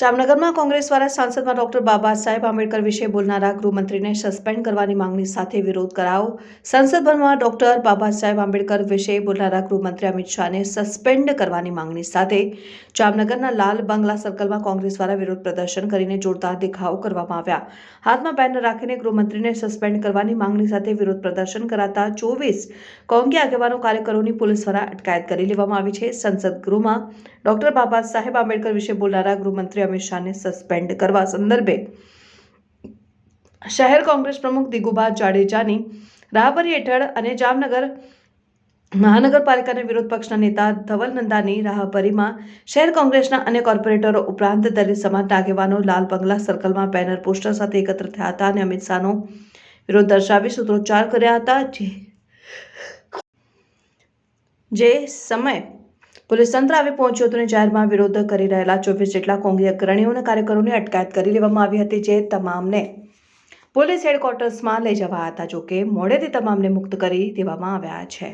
જામનગરમાં કોંગ્રેસ દ્વારા સાંસદમાં ડોક્ટર બાબા સાહેબ આંબેડકર વિશે બોલનારા ગૃહમંત્રીને સસ્પેન્ડ કરવાની માંગણી સાથે વિરોધ કરાવો. સંસદ ભવનમાં ડોક્ટર બાબા સાહેબ આંબેડકર વિશે બોલનારા ગૃહમંત્રી અમિત શાહને સસ્પેન્ડ કરવાની માંગણી સાથે જામનગરના લાલ બંગલા સર્કલમાં કોંગ્રેસ દ્વારા વિરોધ પ્રદર્શન કરીને જોરદાર દેખાવો કરવામાં આવ્યા. હાથમાં બેનર રાખીને ગૃહમંત્રીને સસ્પેન્ડ કરવાની માંગણી સાથે વિરોધ પ્રદર્શન કરાતા ચોવીસ કોંગ્રેસ આગેવાનો કાર્યકરોની પોલીસ દ્વારા અટકાયત કરી લેવામાં આવી છે. સંસદ ગૃહમાં ડોક્ટર બાબા સાહેબ આંબેડકર વિશે બોલનારા ગૃહમંત્રી અમિત શાહને સસ્પેન્ડ કરવા સંદર્ભે શહેર કોંગ્રેસ પ્રમુખ દિગુભા જાડેજાની રાહબરી હેઠળ અને જામનગર મહાનગરપાલિકાના વિરોધ પક્ષના નેતા ધવલ નંદાની રાહબરીમાં શહેર કોંગ્રેસના અન્ય કોર્પોરેટરો ઉપરાંત દલિત સમાજના આગેવાનો, લાલ બંગલા સર્કલમાં બેનર પોસ્ટર સાથે એકત્ર થયા હતા અને અમિત શાહનો વિરોધ દર્શાવી સૂત્રોચ્ચાર કર્યા હતા. જે સમય પોલીસ તંત્ર આવી પહોંચ્યું હતું અને જાહેરમાં વિરોધ કરી રહેલા ચોવીસ જેટલા કોંગ્રેસ અગ્રણીઓ અને કાર્યકરોની અટકાયત કરી લેવામાં આવી હતી જે તમામને પોલીસ હેડક્વાર્ટર્સમાં લઈ જવા હતા, જોકે મોડેથી તમામને મુક્ત કરી દેવામાં આવ્યા છે.